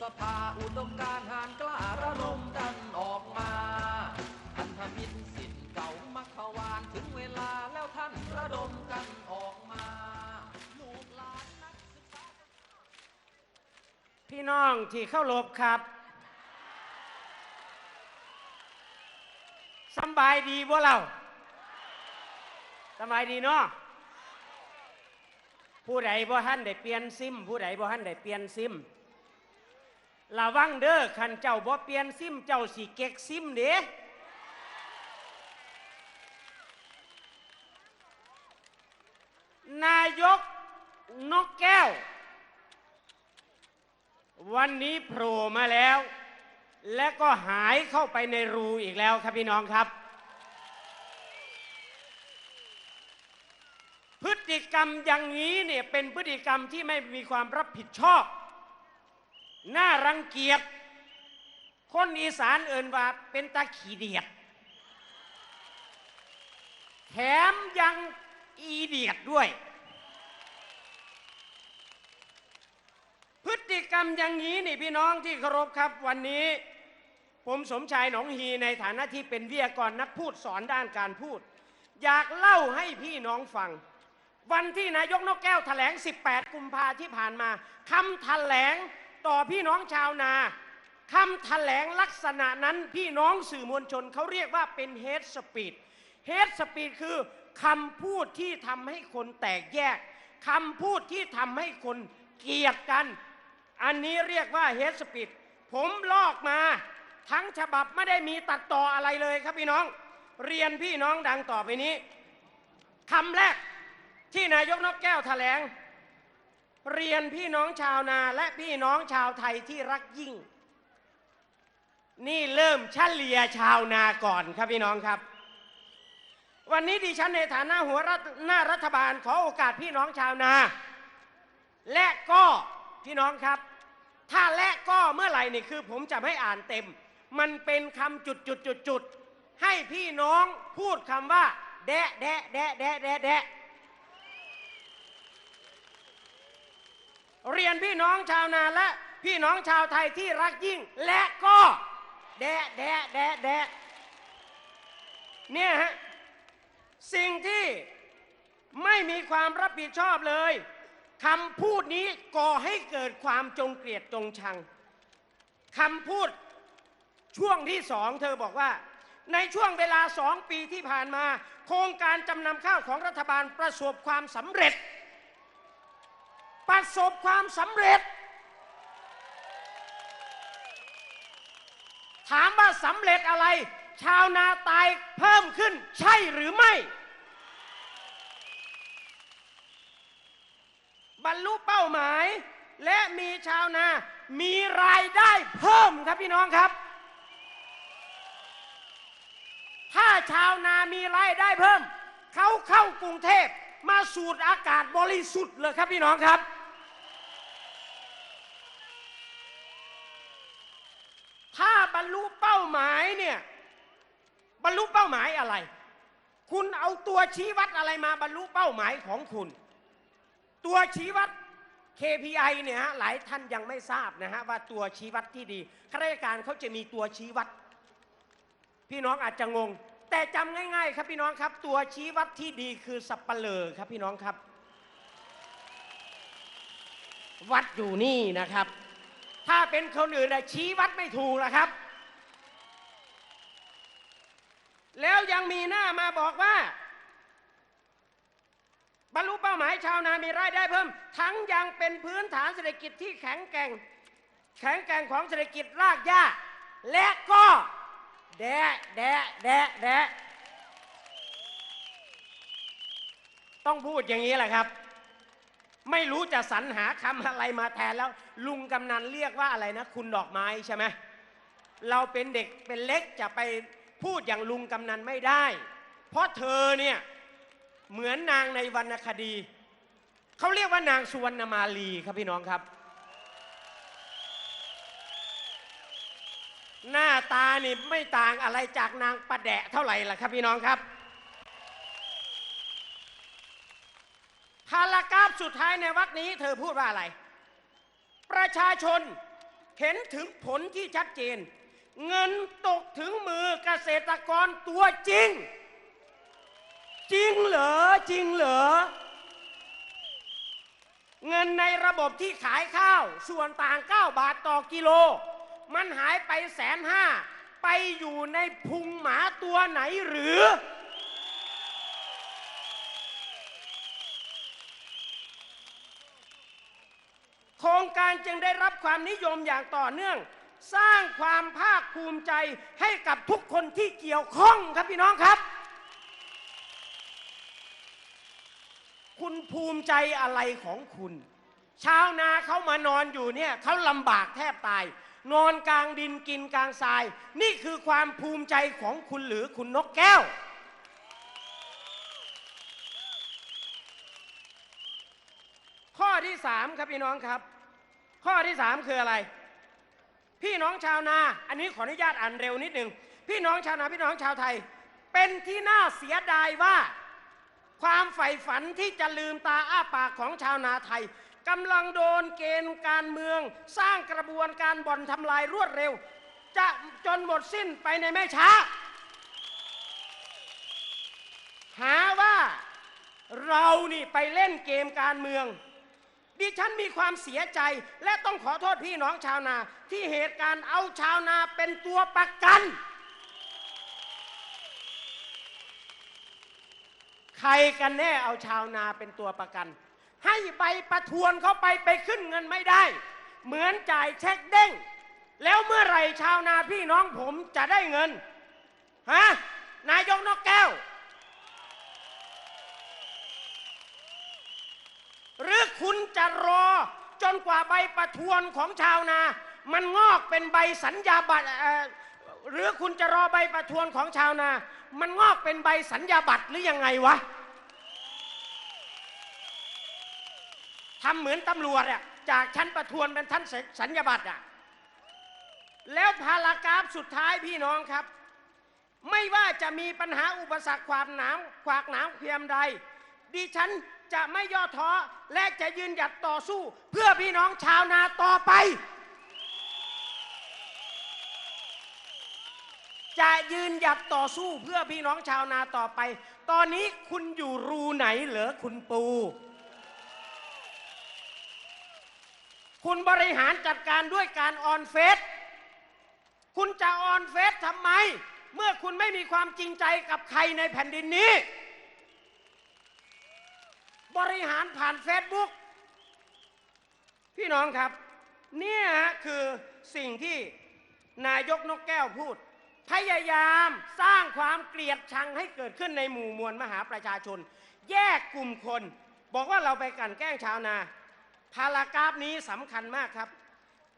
ษภาอุดมการหานกล้าระดมกันออกมาพันธมิตรสิทธิ์เก่ามัควานถึงเวลาแล้วท่านระดมกันออกมา ลูกหลานนักศึกษาพี่น้องที่เข้ารบครับสบายดีบ่เราสบายดีเนาะผู้ใดบ่ท่านได้เปลี่ยนซิม ผู้ใดบ่ท่านได้เปลี่ยนซิม ระวังเด้อคันเจ้าบ่เปลี่ยนซิมเจ้าสิเก็กซิมเด้นายกนกแก้ว วันนี้โผล่มาแล้ว และก็หายเข้าไปในรูอีกแล้วครับพี่น้องครับ พฤติกรรมอย่างนี้เนี่ยเป็นพฤติกรรมที่ไม่มีความรับผิดชอบ น่ารังเกียจคนอีสานเอ่นว่าเป็นตาขี้เดียด แถมยังอีเดียดด้วย พฤติกรรมอย่างนี้นี่พี่น้องที่เคารพครับวันนี้ ผมสมชายหนองฮีในฐานะที่เป็นวิทยากรนักพูดสอนด้านการพูด อยากเล่าให้พี่น้องฟัง วันที่นายกนกแก้วแถลง 18 กุมภาที่ผ่านมาคำแถลง ต่อพี่น้องชาวนาคำแถลงลักษณะนั้นพี่น้องสื่อมวลชนเขาเรียกว่าเป็นเฮดสปีดเฮดสปีดคือคำพูดที่ทำให้คนแตกแยกคำพูดที่ทำให้คนเกลียดกัน อันนี้เรียกว่าเฮดสปีดผมลอกมา ทั้งฉบับไม่ได้มีตัดต่ออะไรเลยครับพี่น้อง เรียนพี่น้องดังต่อไปนี้คำแรกที่นายกนกแก้วแถลง เรียนพี่น้องชาวนาและพี่น้องชาวไทยที่รักยิ่ง นี่เริ่มเฉลี่ยชาวนาก่อนครับพี่น้องครับ วันนี้ดิฉันในฐานะหัวรัฐหน้ารัฐบาลขอโอกาสพี่น้องชาวนา และก็พี่น้องครับ ถ้าและก็เมื่อไหร่นี่คือผมจะไม่อ่านเต็ม มันเป็นคำจุดจุดจุดจุดให้พี่น้องพูดคำว่า แดะแดะแดะแดะแดะแดะ เรียนพี่น้องชาวนาและพี่น้องชาวไทยที่รักยิ่ง และก็แดะแดะแดะแดะเนี่ยฮะสิ่งที่ไม่มีความรับผิดชอบเลยคำพูดนี้ก่อให้เกิดความจงเกลียดจงชังคำพูดช่วงที่สองเธอบอกว่า ในช่วงเวลาสองปีที่ผ่านมา โครงการจำนำข้าวของรัฐบาลประสบความสำเร็จ ประสบความสำเร็จ ถามว่าสำเร็จอะไร ชาวนาตายเพิ่มขึ้นใช่หรือไม่ บรรลุเป้าหมาย และมีชาวนามีรายได้เพิ่มครับพี่น้องครับ ถ้าชาวนามีรายได้เพิ่ม เขาเข้ากรุงเทพมาสูดอากาศบริสุทธิ์เลยครับพี่น้องครับ บรรลุเป้าหมายเนี่ยบรรลุเป้าหมายอะไร คุณเอาตัวชี้วัดอะไรมาบรรลุเป้าหมายของคุณ ตัวชี้วัด KPI เนี่ยฮะหลายท่านยังไม่ทราบนะฮะว่าตัวชี้วัดที่ดีข้าราชการเขาจะมีตัวชี้วัด พี่น้องอาจจะงง แต่จำง่าย ๆ ครับพี่น้องครับ ตัวชี้วัดที่ดีคือสับปะเลอครับพี่น้องครับ วัดอยู่นี่นะครับ ถ้าเป็นคนอื่นนะชี้วัดไม่ถูกนะครับ แล้วยังมีหน้ามาบอกว่า บรรลุเป้าหมายชาวนามีรายได้เพิ่ม ทั้งยังเป็นพื้นฐานเศรษฐกิจที่แข็งแกร่ง แข็งแกร่งของเศรษฐกิจรากหญ้า และก็แดะแดะแดะแดะต้องพูดอย่างนี้แหละครับ ไม่รู้จะสรรหาคำอะไรมาแทนแล้ว ลุงกำนันเรียกว่าอะไรนะ คุณดอกไม้ใช่ไหมเราเป็นเด็กเป็นเล็กจะไปพูดอย่างลุงกำนันไม่ได้ เพราะเธอเนี่ยเหมือนนางในวรรณคดี เขาเรียกว่านางสุวรรณมาลีครับพี่น้องครับ หน้าตานี่ไม่ต่างอะไรจากนางประแดะเท่าไหร่ล่ะครับพี่น้องครับ พารากราฟสุดท้ายในวรรคนี้ เธอพูดว่าอะไร ประชาชนเห็นถึงผลที่ชัดเจน เงินตกถึงมือเกษตรกรตัวจริง จริงเหรอจริงเหรอเงินในระบบที่ขายข้าว ส่วนต่าง 9 บาทต่อกิโล มันหายไปแสนห้าไปอยู่ในพุงหมาตัวไหนหรือ โค รงการจึงได้รับความนิยมอย่างต่อเนื่อง สร้างความภาคภูมิใจให้กับทุกคนที่เกี่ยวข้องครับพี่น้องครับ คุณภูมิใจอะไรของคุณ ชาวนาเขามานอนอยู่เนี่ยเขาลำบากแทบตาย นอนกลางดินกินกลางทราย นี่คือความภูมิใจของคุณหรือคุณนกแก้วข้อที่สามครับพี่น้องครับ ข้อที่สามคืออะไร พี่น้องชาวนา อันนี้ขออนุญาตอ่านเร็วนิดหนึ่งพี่น้องชาวนาพี่น้องชาวไทย เป็นที่น่าเสียดายว่า ความใฝ่ฝันที่จะลืมตาอ้าปากของชาวนาไทยกำลังโดนเกณฑ์การเมือง สร้างกระบวนการบ่อนทำลายรวดเร็ว จะจนหมดสิ้นไปในไม่ช้า หาว่าเรานี่ไปเล่นเกมการเมือง ดิฉันมีความเสียใจ และต้องขอโทษพี่น้องชาวนา ที่เหตุการณ์เอาชาวนาเป็นตัวประกัน ใครกันแน่เอาชาวนาเป็นตัวประกัน ให้ใบประทวนเขาไปไปขึ้นเงินไม่ได้ เหมือนจ่ายเช็คเด้ง แล้วเมื่อไหร่ชาวนาพี่น้องผมจะได้เงินฮะนายกนกแก้ว หรือคุณจะรอจนกว่าใบประทวนของชาวนา มันงอกเป็นใบสัญญาบัตรหรือคุณจะรอใบประทวนของชาวนา มันงอกเป็นใบสัญญาบัตรหรือยังไงวะทำเหมือนตำรวจอะจากชั้นประทวนเป็นท่านสัญญาบัตรอะแล้วพารากราฟสุดท้ายพี่น้องครับ ไม่ว่าจะมีปัญหาอุปสรรคความหนาวขวากหนาวเพียงใด ดิฉันจะไม่ย่อท้อและจะยืนหยัดต่อสู้ เพื่อพี่น้องชาวนาต่อไป จะยืนหยัดต่อสู้เพื่อพี่น้องชาวนาต่อไป ตอนนี้คุณอยู่รูไหนเหรอคุณปู คุณบริหารจัดการด้วยการออนเฟซคุณจะออนเฟซทำไม เมื่อคุณไม่มีความจริงใจกับใครในแผ่นดินนี้ บริหารผ่านเฟซบุ๊กพี่น้องครับ เนี่ยคือสิ่งที่นายกนกแก้วพูด พยายามสร้างความเกลียดชังให้เกิดขึ้นในหมู่มวลมหาประชาชน แยกกลุ่มคน บอกว่าเราไปกันแกล้งชาวนา พารากราฟนี้สำคัญมากครับ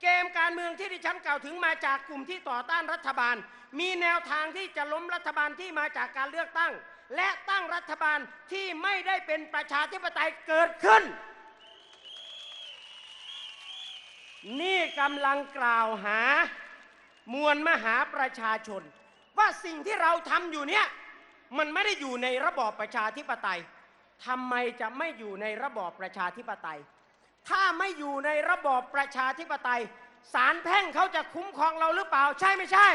เกมการเมืองที่ดิฉันกล่าวถึงมาจากกลุ่มที่ต่อต้านรัฐบาล มีแนวทางที่จะล้มรัฐบาลที่มาจากการเลือกตั้ง และตั้งรัฐบาลที่ไม่ได้เป็นประชาธิปไตยเกิดขึ้น นี่กำลังกล่าวหามวลมหาประชาชน ว่าสิ่งที่เราทำอยู่เนี่ยมันไม่ได้อยู่ในระบอบประชาธิปไตยทำไมจะไม่อยู่ในระบอบประชาธิปไตย ถ้าไม่อยู่ในระบอบประชาธิปไตยศาลแพ่งเขาจะคุ้มครองเราหรือเปล่าใช่ไม่ใช่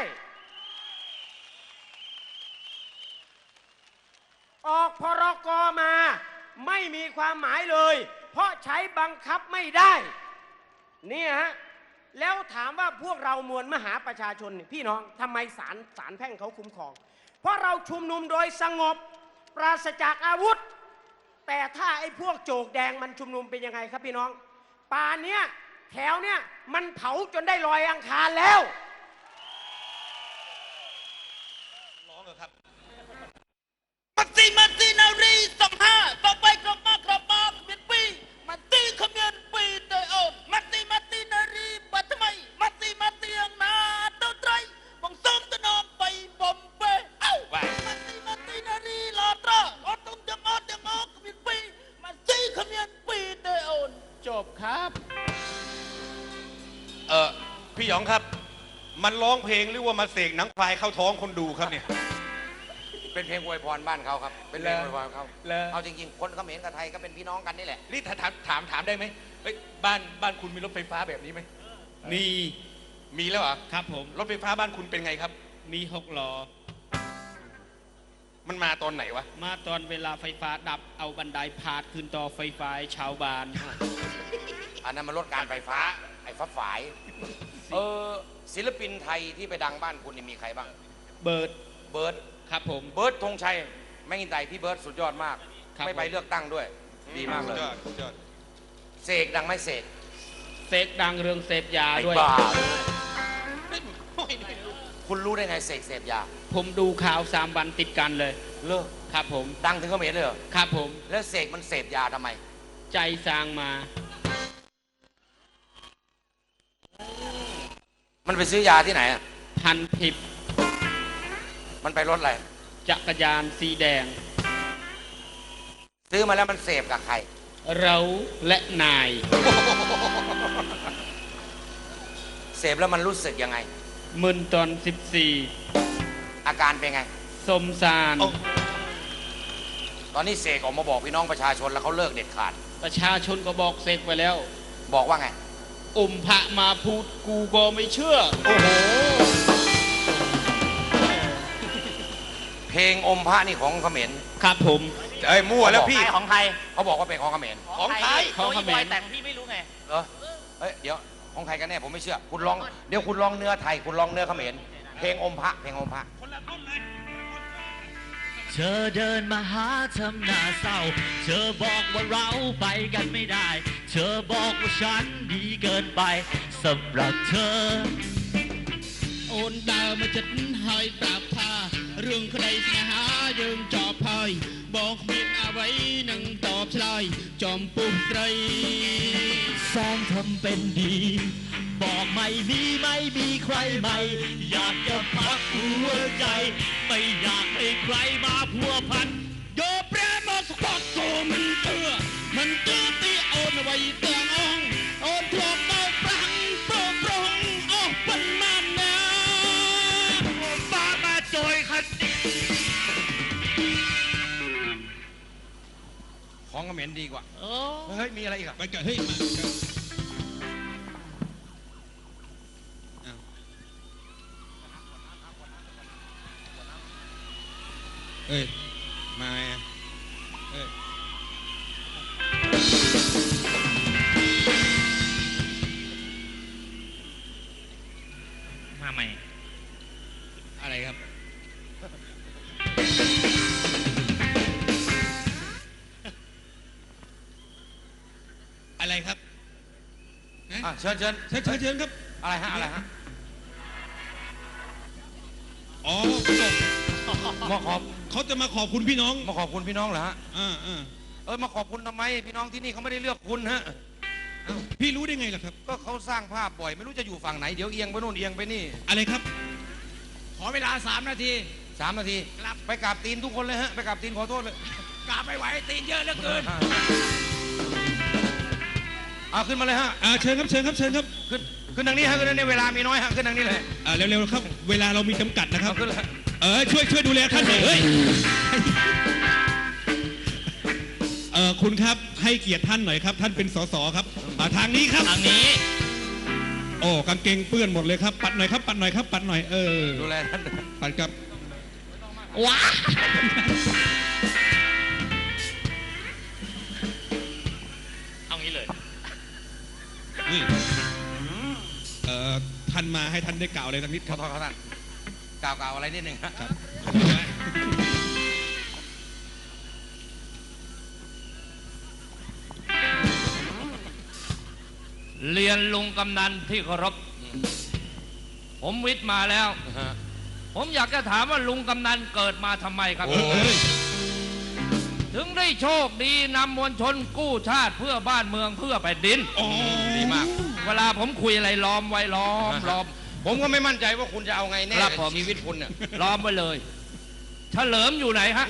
ออกพรกมา ไม่มีความหมายเลย เพราะใช้บังคับไม่ได้เนี่ยฮะแล้วถามว่าพวกเรามวลมหาประชาชนพี่น้องทำไมศาลศาลแพ่งเขาคุ้มครอง เพราะเราชุมนุมโดยสงบ ปราศจากอาวุธ แต่ถ้าไอ้พวกโจกแดงมันชุมนุมเป็นยังไงครับพี่น้องป่านเนี้ยแถวเนี้ยมันเผาจนได้ลอยอังคารแล้ว บครับ เออพี่หยองครับ มันร้องเพลงหรือว่ามาเสกหนังควายเข้าท้องคนดูครับเนี่ย เป็นเพลงอวยพรบ้านเขาครับ เป็นเพลงอวยพรเขาเหรอ เอาจริงๆ คนเขมรกับไทยก็เป็นพี่น้องกันนี่แหละ นี่ถามถามถามได้ไหมเอ้ยบ้านบ้านคุณมีรถไฟฟ้าแบบนี้ไหมนี่มีแล้วเหรอครับผม รถไฟฟ้าบ้านคุณเป็นไงครับ มีหกล้อ มันมาตอนไหนวะ มาตอนเวลาไฟฟ้าดับเอาบันไดพาดขึ้นต่อไฟฟ้าให้ชาวบ้าน อันนั้นมันลดการไฟฟ้า ไอ้ฟ้าฝาย เออศิลปินไทยที่ไปดังบ้านคุณนี่มีใครบ้าง เบิร์ดเบิร์ดครับผม เบิร์ดธงชัยแม่งอินไตพี่เบิร์ดสุดยอดมาก ครับ ไม่ไปผมเลือกตั้งด้วย ดีมากเลยสุดยอดสุดยอดเสกดังไหมเสกเสกดังเรื่องเสพยาไอ้ด้วย บ้า คุณรู้ได้ไงเสกเสพยา ผมดูข่าวสามวันติดกันเลย เลิกครับผม ดังถึงเขมรเลยเหรอ ครับผม แล้วเสกมันเสพยาทำไม ใจสร้างมา มันไปซื้อยาที่ไหนอะพันทิพย์มันไปรถอะไร จักรยานสีแดง ซื้อมาแล้วมันเสพกับใคร เราและนาย เสพแล้วมันรู้สึกยังไง มึนตอนอาการเป็นไง14สมสารตอนนี้เสกออกมาบอกพี่น้องประชาชนแล้วเขาเลิกเด็ดขาด ประชาชนก็บอกเสกไปแล้วบอกว่าไง อมพระมาพูดกูก็ไม่เชื่อ โอ้โห เพลงอมพระนี่ของเขมรครับผม เอ้ยมั่วแล้วพี่ ของไทย เขาบอกว่าเป็นของเขมรของไทยของเขมร โดยบอยแต่งพี่ไม่รู้ไง เหรอเอ้ยเดี๋ยว ของใครกันแน่ผมไม่เชื่อ คุณลองเดี๋ยวคุณลองเนื้อไทย คุณลองเนื้อเขมรเพลงอมพระเพลงอมพระเธอเดินมาหาทำหน้าเศร้า เธอบอกว่าเราไปกันไม่ได้ เธอบอกว่าฉันดีเกินไปสำหรับเธอ โอนดาวมาจัดให้ปราบพาเรื่องใครสหายังจอบพาย บอกมีเอาไว้หนังตอบลายจอมปุ่มไตรแสงทำเป็นดี บอกไม่มีไม่มีใครใหม่ อยากจะพักหัวใจ ไม่อยากให้ใครมาพัวพันโยเปรมสปอตโตมันเตือมันเตือที่โอนไว้เตืองออง เขมรดีกว่าโอ้เฮ้ย มีอะไรอีกอะ ไปกันเฮ้ยมา เชิญเชิญเชิญเชิญเชิญครับ อะไรฮะอะไรฮะอ๋อมาขอบเขาจะมาขอบคุณพี่น้องมาขอบคุณพี่น้องเหรอฮะอ่าอ่าเออมาขอบคุณทำไม พี่น้องที่นี่เขาไม่ได้เลือกคุณฮะอ้าวพี่รู้ได้ไงล่ะครับ ก็เขาสร้างภาพบ่อย ไม่รู้จะอยู่ฝั่งไหนเดี๋ยวเอียงไปนู่นเอียงไปนี่ อะไรครับ ขอเวลาสามนาทีสามนาทีครับไปกราบตีนทุกคนเลยฮะ ไปกราบตีนขอโทษเลย กราบไม่ไหวตีนเยอะเหลือเกิน เอาขึ้นมาเลยฮะ อ่าเชิญครับเชิญครับเชิญครับขึ้นขึ้นทางนี้ฮะขึ้นทางนี้เวลามีน้อยฮะขึ้นทางนี้เลยอ่าเร็วๆครับ เวลาเรามีจำกัดนะครับ เอาขึ้นเลยเออช่วยช่วยดูแลท่านหน่อยเฮ้ยเออคุณครับให้เกียรติท่านหน่อยครับ ท่านเป็นสสครับอ่าทางนี้ครับ ทางนี้ โอ้กางเกงเปื้อนหมดเลยครับ ปัดหน่อยครับ ปัดหน่อยครับ ปัดหน่อยเออดูแลท่านปัดกับว้าเอา นี่เอ่อท่านมาให้ท่านได้กล่าวอะไรสักนิดขคอรับ โทษครับท่านกล่าวกล่าวอะไรนิดหนึ่งฮะครับ เรียนลุงกำนันที่เคารพ ผมวิทย์มาแล้วฮะผมอยากจะถามว่าลุงกำนันเกิดมาทำไมครับเอ้ย ถึงได้โชคดีนำมวลชนกู้ชาติเพื่อบ้านเมืองเพื่อแผ่นดินอ๋อดีมาก เวลาผมคุยอะไรล้อมไว้ล้อมล้อม ผมก็ไม่มั่นใจว่าคุณจะเอาไงแน่ครับผม ชีวิตคุณเนี่ยล้อมไว้เลย เฉลิมอยู่ไหนฮะ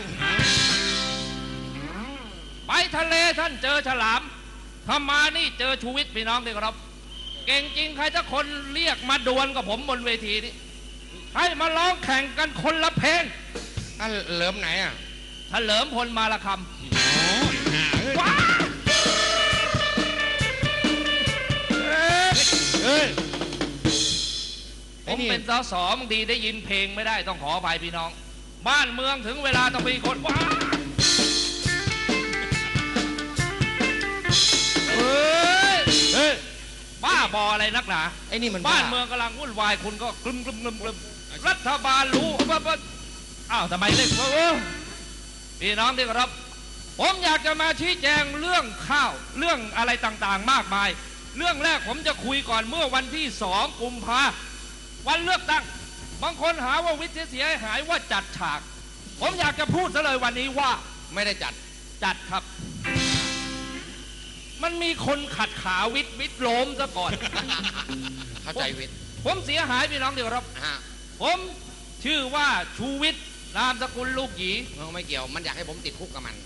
ไปทะเลท่านเจอฉลามถ้ามานี่เจอชูวิทย์พี่น้องที่เคารพเก่งจริงใครจะคนเรียกมาดวลกับผมบนเวทีนี้ให้มาร้องแข่งกันคนละเพลงอันเหลิมไหนอะ เฉลิมพลมาละคอ๋อหาเอ้ยำว้าเอ้ยผมเป็นสสบางทีได้ยินเพลงไม่ได้ต้องขออภัยพี่น้อง บ้านเมืองถึงเวลาต้องมีคนว้าเฮ้ยเฮ้ยบ้าบออะไรนักหนาไอ้นี่มันบ้านเมืองกำลังวุ่นวายคุณก็กลุ่มกลุ่มกลุ่มกลุ่มรัฐบาลรู้ว่าว่าอ้าวทำไมเล่นวะเออ พี่น้องที่เคารพผมอยากจะมาชี้แจงเรื่องข้าว เรื่องอะไรต่างๆ มากมาย เรื่องแรกผมจะคุยก่อนเมื่อวันที่สองกุมภาวันเลือกตั้ง บางคนหาว่าวิทย์เสียหายว่าจัดฉาก ผมอยากจะพูดซะเลยวันนี้ว่าไม่ได้จัดจัดครับ มันมีคนขัดขาวิทย์วิทย์ล้มซะก่อน เข้าใจวิทย์ผมเสียหายพี่น้องที่เคารพฮะผมชื่อว่าชูวิทย์ นามสกุลลูกหยีเออไม่เกี่ยว มันอยากให้ผมติดคุกกับมัน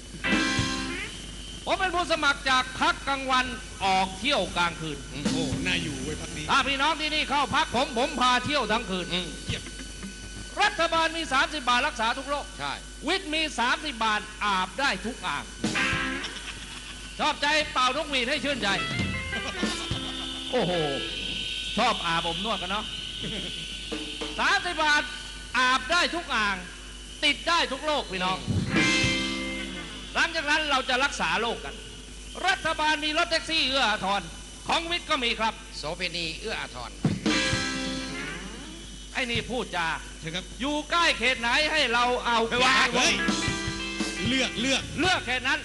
ผมเป็นผู้สมัครจากพักกลางวันออกเที่ยวกลางคืน โอ้น่าอยู่เว้ยพักนี้ถ้าพี่น้องที่นี่เข้าพักผมผมพาเที่ยวทั้งคืนอืมรัฐบาลมี 30 บาทรักษาทุกโรค ใช่ วิทย์มี 30 บาทอาบได้ทุกอ่าง ชอบใจเป่านกหวีดให้ชื่นใจ โอ้โห ชอบอาบอบนวดกันเนาะ30 บาทอาบได้ทุกอ่าง ติดได้ทุกโรคพี่น้อง หลังจากนั้นเราจะรักษาโรคกัน รัฐบาลมีรถแท็กซี่เอื้ออาทร ของวิทย์ก็มีครับ โสเภณีเอื้ออาทรไอ้นี่พูดจาเชิญครับอยู่ใกล้เขตไหนให้เราเอาเขตนั้นเฮ้ยเลือกเลือกเลือกเขตนั้น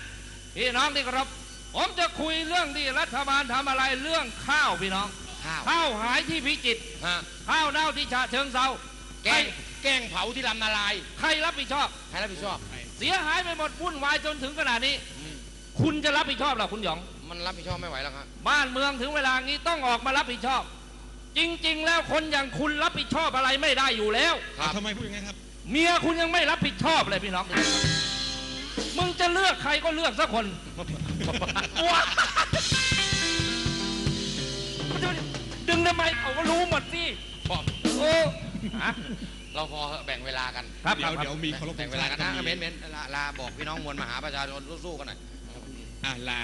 พี่น้องที่เคารพผมจะคุยเรื่องที่รัฐบาลทำอะไรเรื่องข้าวพี่น้อง ข้าวข้าวหายที่พิจิตรฮะข้าวเน่าที่ฉะเชิงเซาแกล้ง แกล้งเผาที่ลำนาลาย ใครรับผิดชอบ ใครรับผิดชอบ เสียหายไปหมดวุ่นวายจนถึงขนาดนี้ คุณจะรับผิดชอบเหรอคุณหยอง มันรับผิดชอบไม่ไหวแล้วครับ บ้านเมืองถึงเวลานี้ต้องออกมารับผิดชอบ จริง ๆ แล้วคนอย่างคุณรับผิดชอบอะไรไม่ได้อยู่แล้วครับทำไมพูดอย่างนั้นครับ เมียคุณยังไม่รับผิดชอบเลยพี่น้อง มึงจะเลือกใครก็เลือกสักคนว้าดึงทำไมเขาก็รู้หมดสิพอโอ้ฮะ เราพอแบ่งเวลากัน ครับ เดี๋ยวเดี๋ยวมีเคารพธ แบ่ง ง เว ชา ลา ติ กันนะเบนเบนลาลาบอกพี่น้องมวลมหาประชาชนสู้ๆกันหน่อย อ่าลา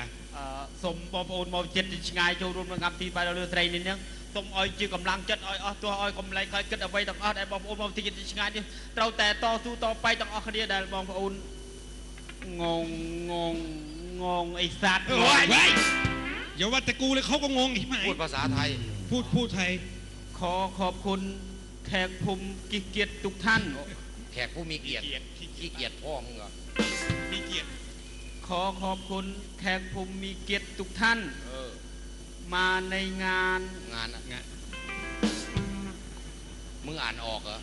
សូមបងប្អូនមកចិត្តឆ្ងាយចូលរួមក្នុងកម្មវិធីបាយលើត្រីនេះនឹងសូមឲ្យជាកម្លាំងចិត្តឲ្យអស់ទោះឲ្យកម្លែងខ້ອຍគិតអ្វីទាំងអស់ដែលបងប្អូនមកចិត្តឆ្ងាយនេះត្រូវតែតស៊ូតបៃទាំងអស់គ្នាដែលបងប្អូនងងងងងងអីសัตว์ เฮ้ยเฮ้ยอย่าว่าแต่กูเลยเขาก็งงอีกไหม พูดภาษาไทย พูดพูดไทย ខขอบคุณ แขกผมกิเกียรติทุกท่าน แขกผู้มีเกียรติขี้เกียรติพ่อมึงเหรอมีเกียรติขอขอบคุณแขกผมมีเกียรติทุกท่านออ มาในงานงานงานมึงอ่านออกเหรอ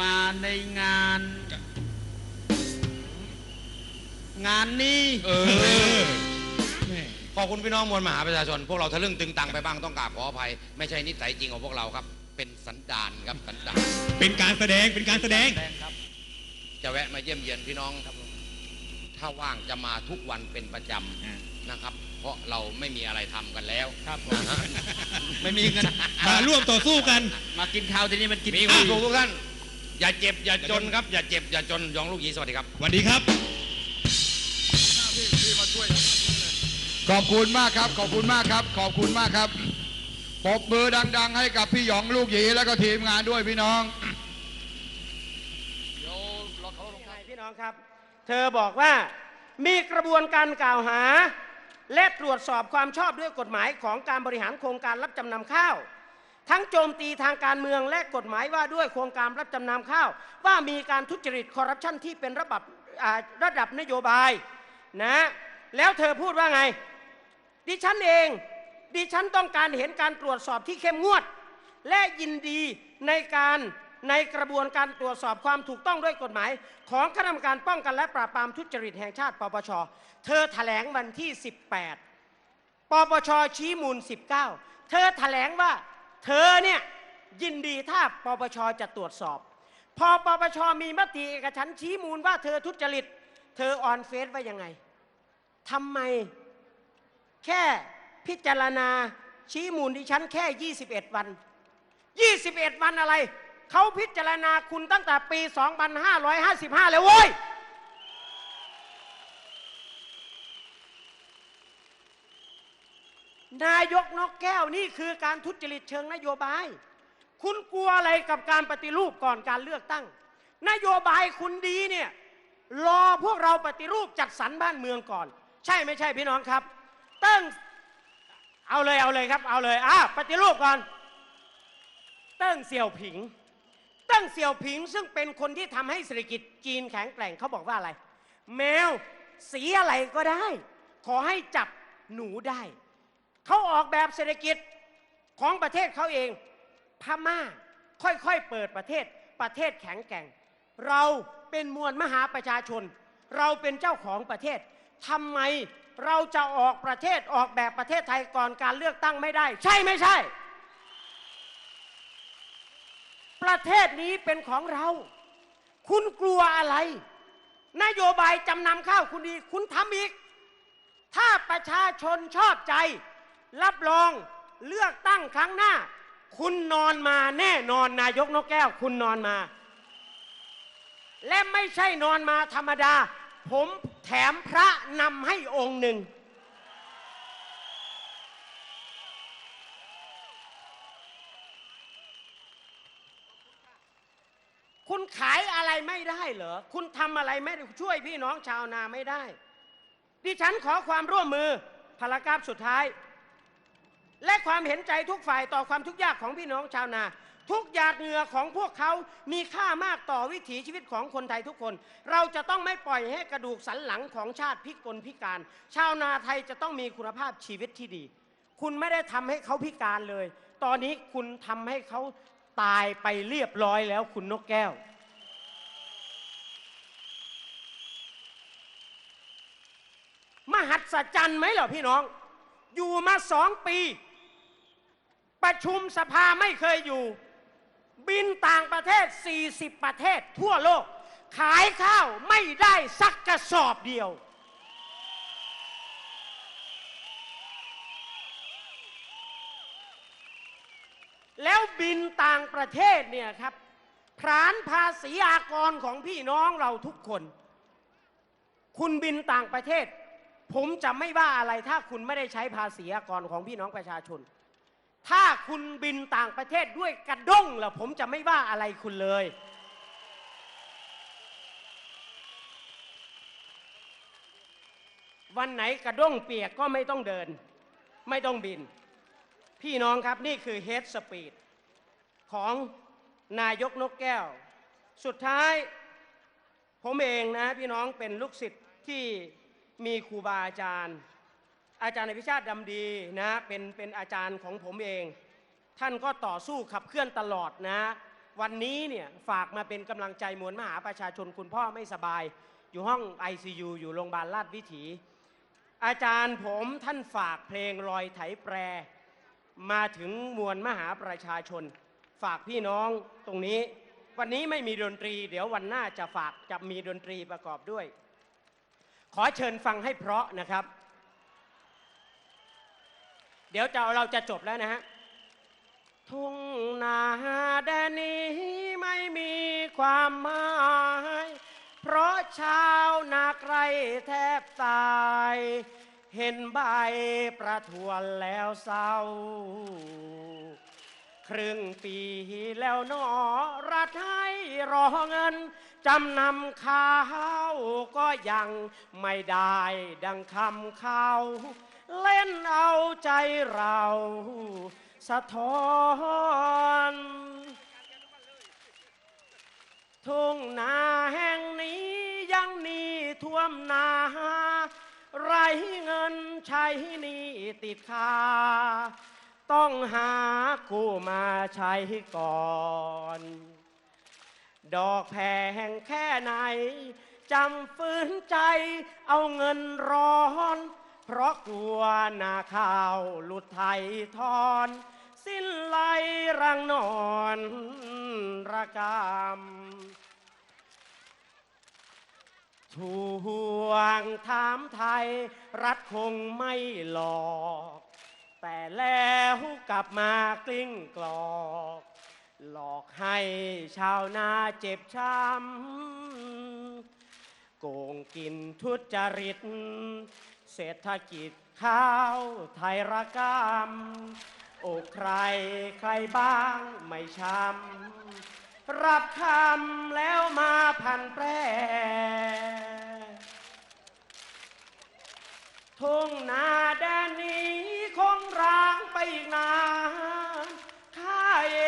มาในงาน งานนี้ เออขอคุณพี่น้องมวลมหาประชาชน พวกเราทะลึ่งตึงตังไปบ้างต้องกราบขออภัย ไม่ใช่นิสัยจริงของพวกเราครับ เป็นสันดานครับสันดานเป็นการแสดงเป็นการแสดงจะแวะมาเยี่ยมเยียนพี่น้องถ้าว่างจะมาทุกวันเป็นประจอ่าำนะครับ เพราะเราไม่มีอะไรทำกันแล้วครับผมนะฮะไม่มีเงินมาร่วมต่อสู้กัน มากินข้าวที่นี่มันกินมีความสุขทุกท่านอย่าเจ็บอย่าจนครับ อย่าเจ็บอย่าจนยองลูกหยีสวัสดีครับ สวัสดีครับ ขอบคุณมากครับ ขอบคุณมากครับ ขอบคุณมากครับ ปบมือดัง ๆ ให้กับพี่หยองลูกหยีแล้วก็ทีมงานด้วยพี่น้องยังไงพี่น้องครับ เธอบอกว่ามีกระบวนการกล่าวหา และตรวจสอบความชอบด้วยกฎหมายของการบริหารโครงการรับจำนำข้าว ทั้งโจมตีทางการเมืองและกฎหมายว่าด้วยโครงการรับจำนำข้าว ว่ามีการทุจริตคอร์รัปชันที่เป็นระดับระดับนโยบายนะแล้วเธอพูดว่าไง ดิฉันเอง ดิฉันต้องการเห็นการตรวจสอบที่เข้มงวด และยินดีในการในกระบวนการตรวจสอบความถูกต้องด้วยกฎหมาย ของคณะกรรมการป้องกันและปราบปรามทุจริตแห่งชาติปปช เธอแถลงวันที่ 18 ปปชชี้มูล 19 เธอแถลงว่าเธอเนี่ยยินดีถ้าปปชจะตรวจสอบ พอปปชมีมติเอกฉันชี้มูลว่าเธอทุจริต เธอออนเฟซว่ายังไงทำไมแค่ พิจารณาชี้มูลดิฉันแค่ 21 วัน 21 วันอะไร เขาพิจารณาคุณตั้งแต่ปี 2555 แล้วเว้ย นายกนกแก้วนี่คือการทุจริตเชิงนโยบาย คุณกลัวอะไรกับการปฏิรูปก่อนการเลือกตั้ง นโยบายคุณดีเนี่ย รอพวกเราปฏิรูปจัดสรรบ้านเมืองก่อน ใช่ไม่ใช่พี่น้องครับ ตั้ง เอาเลยเอาเลยครับ เอาเลยอะปฏิรูปก่อน เติ้งเสี่ยวผิง เติ้งเสี่ยวผิงซึ่งเป็นคนที่ทำให้เศรษฐกิจจีนแข็งแกร่งเขาบอกว่าอะไร แมวสีอะไรก็ได้ ขอให้จับหนูได้ เขาออกแบบเศรษฐกิจของประเทศเขาเอง พม่าค่อยๆเปิดประเทศประเทศแข็งแกร่ง เราเป็นมวลมหาประชาชน เราเป็นเจ้าของประเทศ ทำไมเราจะออกประเทศออกแบบประเทศไทยก่อนการเลือกตั้งไม่ได้ ใช่ไม่ใช่ ประเทศนี้เป็นของเรา คุณกลัวอะไร นโยบายจำนำข้าวคุณดีคุณทำอีก ถ้าประชาชนชอบใจ รับรองเลือกตั้งครั้งหน้า คุณนอนมาแน่นอนนายกนกแก้ว คุณนอนมา และไม่ใช่นอนมาธรรมดา ผมแถมพระนำให้องค์หนึ่ง คุณขายอะไรไม่ได้เหรอ คุณทำอะไรไม่ได้ช่วยพี่น้องชาวนาไม่ได้ ดิฉันขอความร่วมมือพารากราฟสุดท้าย และความเห็นใจทุกฝ่ายต่อความทุกข์ยากของพี่น้องชาวนา ทุกหยาดเหงื่อของพวกเขามีค่ามากต่อวิถีชีวิตของคนไทยทุกคน เราจะต้องไม่ปล่อยให้กระดูกสันหลังของชาติพิกลพิการ ชาวนาไทยจะต้องมีคุณภาพชีวิตที่ดี คุณไม่ได้ทำให้เขาพิการเลย ตอนนี้คุณทำให้เขาตายไปเรียบร้อยแล้วคุณนกแก้ว มหัศจรรย์ไหมเหรอพี่น้อง อยู่มาสองปี ประชุมสภาไม่เคยอยู่ บินต่างประเทศ 40 ประเทศทั่วโลก ขายข้าวไม่ได้สักกระสอบเดียว แล้วบินต่างประเทศเนี่ยครับผลานภาษีอากรของพี่น้องเราทุกคน คุณบินต่างประเทศ ผมจะไม่ว่าอะไรถ้าคุณไม่ได้ใช้ภาษีอากรของพี่น้องประชาชน ถ้าคุณบินต่างประเทศด้วยกระด้งล่ะผมจะไม่ว่าอะไรคุณเลย วันไหนกระด้งเปียกก็ไม่ต้องเดิน ไม่ต้องบิน พี่น้องครับนี่คือเฮดสปีดของนายกนกแก้ว สุดท้ายผมเองนะพี่น้องเป็นลูกศิษย์ที่มีครูบาอาจารย์ อาจารย์ในพิชาติดำดีนะเป็นเป็นอาจารย์ของผมเอง ท่านก็ต่อสู้ขับเคลื่อนตลอดนะ วันนี้เนี่ยฝากมาเป็นกำลังใจมวลมหาประชาชนคุณพ่อไม่สบาย อยู่ห้อง ICU อยู่โรงพยาบาลราชวิถี อาจารย์ผมท่านฝากเพลงรอยไถแปร มาถึงมวลมหาประชาชน ฝากพี่น้องตรงนี้ วันนี้ไม่มีดนตรี เดี๋ยววันหน้าจะฝากจะมีดนตรีประกอบด้วย ขอเชิญฟังให้เพราะนะครับ เดี๋ยวจะเราจะจบแล้วนะฮะทุ่งนาแดนนี้ไม่มีความหมาย เพราะชาวนาไกรแทบตาย เห็นใบประทวนแล้วเศร้า ครึ่งปีแล้วนอรัฐให้รอเงิน จำนำข้าวก็ยังไม่ได้ดังคำเขา เล่นเอาใจเรา สะท้อนทุ่งนาแห่งนี้ยังหนีท่วมนา ไรเงินใช้นี้ติดคา ต้องหากู้มาใช้ก่อน ดอกแพงแค่ไหนจำฝืนใจเอาเงินร้อน เพราะกลัวนาข้าวหลุดไทยทอน สิ้นไหลรังนอนระกำทวงถามไทย รัฐคงไม่หลอก แต่แล้วกลับมากลิ้งกลอก หลอกให้ชาวนาเจ็บช้ำโกงกินทุจริต เศรษฐกิจข้าวไทยระกำโอใครใครบ้างไม่ช้ำรับคำแล้วมาพันแปรทุ่งนาแดนนี้คงร้างไปอีกนานข้าเอ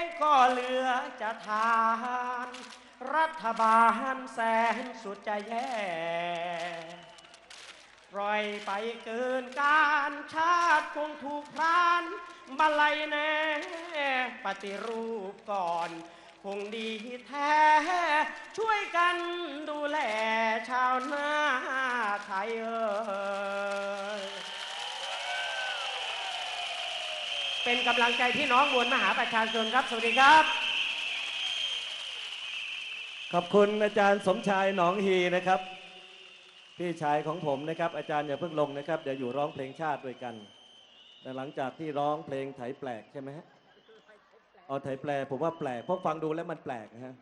งก็เหลือจะทาน รัฐบาลแสนสุดจะแย่ ปล่อยไปเกินการชาติคงถูกพรานบันไลแน่ปฏิรูปก่อน คงดีแท้ ช่วยกันดูแลชาวนาไทยเอ่ยเป็นกำลังใจพี่น้องมวลมหาประชาชนครับ สวัสดีครับ ขอบคุณอาจารย์สมชายหนองฮีนะครับ พี่ชายของผมนะครับ อาจารย์อย่าเพิ่งลงนะครับ เดี๋ยวอยู่ร้องเพลงชาติด้วยกัน แต่หลังจากที่ร้องเพลงไถแปลกใช่ไหมฮะเอาไถแปลผมว่าแปลกเพราะฟังดูแล้วมันแปลกนะฮะ